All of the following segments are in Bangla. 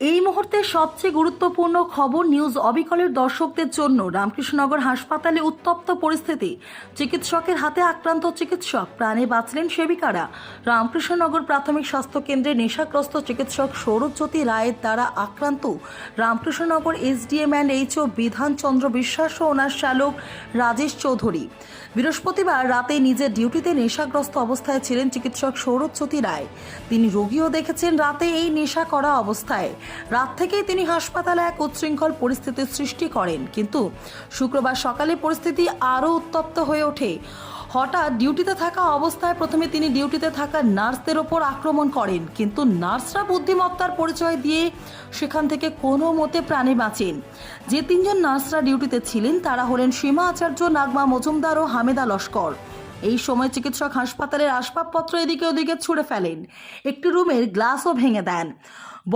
এই মুহূর্তে সবচেয়ে গুরুত্বপূর্ণ খবর নিউজ অবিকলের দর্শকদের জন্য রামকৃষ্ণনগর হাসপাতালে উত্তপ্ত পরিস্থিতি। চিকিৎসকের হাতে আক্রান্ত চিকিৎসক, প্রাণে বাঁচলেন সেবিকারা। রামকৃষ্ণনগর প্রাথমিক স্বাস্থ্য কেন্দ্রে নেশাগ্রস্ত চিকিৎসক সৌরজ্যোতি রায়ের দ্বারা আক্রান্ত Ramkrishnanagar SDM and HO Bidhanchandra Biswas ও ওনার চালক রাজেশ চৌধুরী। বৃহস্পতিবার রাতে নিজের ডিউটিতে নেশাগ্রস্ত অবস্থায় ছিলেন চিকিৎসক সৌরজ্যোতি রায়। তিনি রোগীও দেখেছেন রাতে এই নেশা করা অবস্থায়। রাত থেকেই তিনি হাসপাতালে এক উচ্ছৃঙ্খল পরিস্থিতির সৃষ্টি করেন। কিন্তু শুক্রবার সকালে পরিস্থিতি আরও উত্তপ্ত হয়ে ওঠে। হঠাৎ ডিউটিতে থাকা অবস্থায় প্রথমে তিনি ডিউটিতে থাকা নার্সদের ওপর আক্রমণ করেন। কিন্তু নার্সরা বুদ্ধিমত্তার পরিচয় দিয়ে সেখান থেকে কোনো মতে প্রাণে বাঁচেন। যে তিনজন নার্সরা ডিউটিতে ছিলেন তারা হলেন সীমা আচার্য, নাগমা মজুমদার ও হামেদা লস্কর। এই সময় চিকিৎসক হাসপাতালের আসবাবপত্র এদিকে ওদিকে ছুঁড়ে ফেলেন। একটি রুমের গ্লাসও ভেঙে দেন।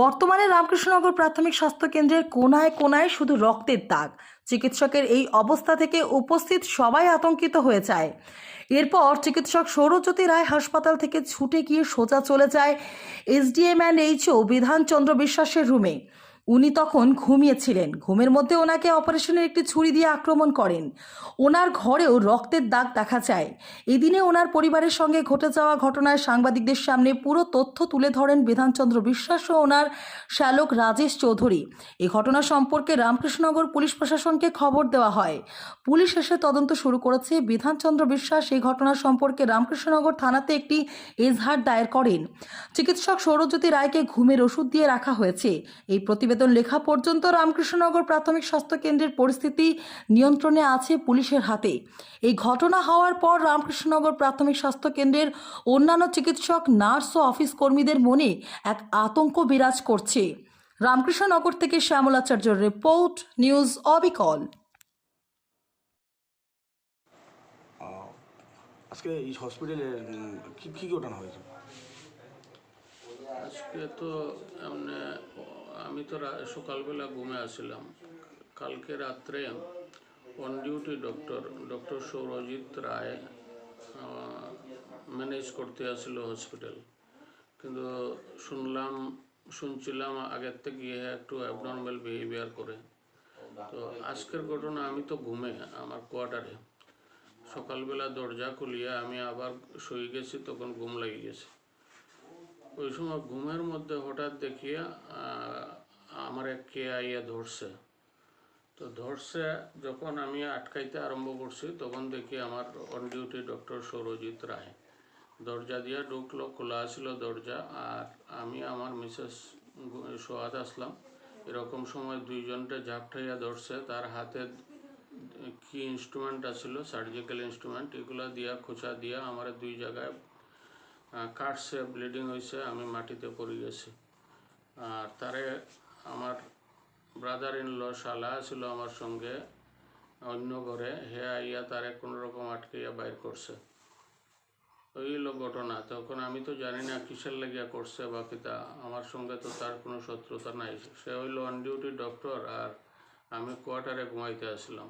বর্তমানে রামকৃষ্ণনগর প্রাথমিক স্বাস্থ্য কেন্দ্রের কোনায় কোনায় শুধু রক্তের দাগ। চিকিৎসকের এই অবস্থা থেকে উপস্থিত সবাই আতঙ্কিত হয়ে যায়। এরপর চিকিৎসক সৌরজ্যোতি রায় হাসপাতাল থেকে ছুটে গিয়ে সোজা চলে যায় এসডিএম অ্যান্ড এইচও বিধানচন্দ্র বিশ্বাসের রুমে। উনি তখন ঘুমিয়েছিলেন। ঘুমের মধ্যে ওনাকে অপারেশনের একটি ছুরি দিয়ে আক্রমণ করেন। ওনার ঘরেও রক্তের দাগ দেখা যায়। এদিনে ওনার পরিবারের সঙ্গে ঘটে যাওয়া ঘটনায় সাংবাদিকদের সামনে পুরো তথ্য তুলে ধরেন বিধানচন্দ্র বিশ্বাস ও ওনার শ্যালক রাজেশ চৌধুরী। এই ঘটনা সম্পর্কে রামকৃষ্ণনগর পুলিশ প্রশাসনকে খবর দেওয়া হয়। পুলিশ এসে তদন্ত শুরু করেছে। বিধানচন্দ্র বিশ্বাস এই ঘটনা সম্পর্কে রামকৃষ্ণনগর থানাতে একটি এজহার দায়ের করেন। চিকিৎসক সৌরজ্যোতি রায়কে ঘুমের ওষুধ দিয়ে রাখা হয়েছে। এই প্রতিবেদন লেখা পর্যন্ত রামকৃষ্ণনগর প্রাথমিক স্বাস্থ্য কেন্দ্রের পরিস্থিতি নিয়ন্ত্রণে আছে পুলিশের হাতে। এই ঘটনা হওয়ার পর রামকৃষ্ণনগর প্রাথমিক স্বাস্থ্য কেন্দ্রের অন্যান্য চিকিৎসক নার্স ও অফিস কর্মীদের মনে এক আতঙ্ক বিরাজ করছে। রামকৃষ্ণনগর থেকে শ্যামলাচার্যর রিপোর্ট নিউজ অবিকল। আজকে এই হসপিটালে কি কি ঘটনা হয়েছে? আজকে তো এমনি আমি তো সকালবেলা ঘুমে আসছিলাম কালকে রাত্রে on duty doctor doctor Sourajit Roy manage করতে আসছিল হসপিটাল কিন্তু শুনলাম, শুনছিলাম আগের থেকে একটু অ্যাবনর্মাল বিহেভিয়ার করে। তো আজকের ঘটনা, আমি তো ঘুমে আমার কোয়ার্টারে সকালবেলা দরজা খুলিয়ে আমি আবার শুয়ে গেছি, তখন ঘুম লেগে গেছে। ওই সময় ঘুমের মধ্যে হঠাৎ দেখিয়া আমার এক কে আইয়া ধরছে। তো ধরছে, যখন আমি আটকাইতে আরম্ভ করছি, তখন দেখি আমার on duty doctor Sourajit Roy. দরজা দিয়া ঢুকলো, খোলা ছিল দরজা, আর আমি আমার মিসেস সোয়াদ আসলাম। এরকম সময় দুইজনটা ঝাপটাইয়া ধরছে, তার হাতে কি ইনস্ট্রুমেন্ট আছিল সার্জিক্যাল ইনস্ট্রুমেন্ট এগুলা দিয়া, খোঁচা দিয়া আমার দুই জায়গায় কাটছে ব্লিডিং হয়েছে আমি মাটিতে পড়ে গেছি। আর তারে আমার ব্রাদার ইন ল শালা ছিল আমার সঙ্গে, অন্য ঘরে। হে আইয়া তারে কোনো রকম আটকাইয়া বাইর করছে। ওই হলো ঘটনা। তখন আমি তো জানি না কিসের লাগিয়া করছে বা কিতা। আমার সঙ্গে তো তার কোনো শত্রুতা নাই। সে হইল অন ডিউটি ডক্টর আর আমি কোয়ার্টারে ঘুমাইতে আসলাম।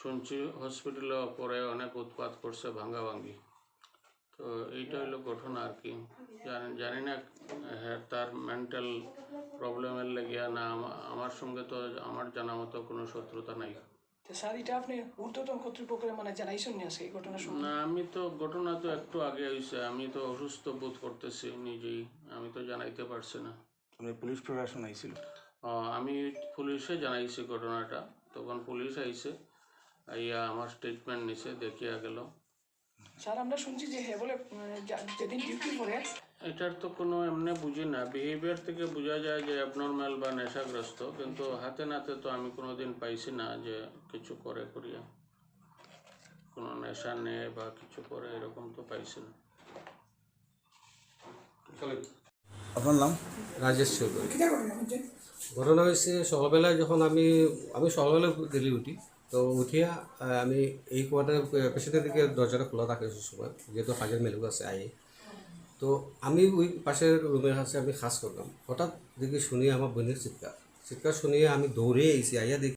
শুনছি হসপিটালে পরে অনেক উৎপাত করছে ভাঙ্গা ভাঙ্গি তো এইটা হলো ঘটনা আর কি। জানি না হ্যাঁ তার মেন্টাল প্রবলেমের লেগিয়া না আমার সঙ্গে তো আমার জানা মতো কোনো শত্রুতা নাই। স্যার এটা আপনি ঊর্ধ্বতন কর্তৃপক্ষের মানে জানাইছেন নি এই ঘটনা শুনে? না আমি তো ঘটনা তো একটু আগে হয়েছে আমি তো অসুস্থ বোধ করতেছি নিজেই। আমি তো জানাইতে পারছি না। মানে পুলিশ প্রশাসন আইছিল? আমি পুলিশে জানাইছি ঘটনাটা। তখন পুলিশ আইছে আইয়া আমার স্টেটমেন্ট নিছে দেখিয়া গেল। স্যার আমরা শুনছি যে হে বলে যেদিন ডিউটি করে এটার তো কোনো এমনি বুঝি না। বিহেভিয়ার থেকে বোঝা যায় যে অ্যাবনর্মাল বা নেশাগ্রস্ত কিন্তু হাতে নাতে তো আমি কোনোদিন পাইছি না যে কিছু করে করিয়া। কোনো নেশা নেয় বা কিছু করে এরকম তো পাইছি না। আপনার নাম? রাজেশ চৌধুরী। ঘটনা হয়েছে সকালবেলায় যখন আমি আমি সকালবেলা গেলি উঠি তো উঠিয়া আমি এই কোয়ার্টার পেশেন্টের দিকে দরজাটা খোলা থাকে সময় যেহেতু হাজার মেলুক আছে আয়ে তো আমি ওই পাশের রুমের কাছে আমি খাস করলাম। হঠাৎ দেখি শুনি আমার বোনের চিৎকার। চিৎকার শুনিয়ে আমি দৌড়ে এসে আইয়া দেখি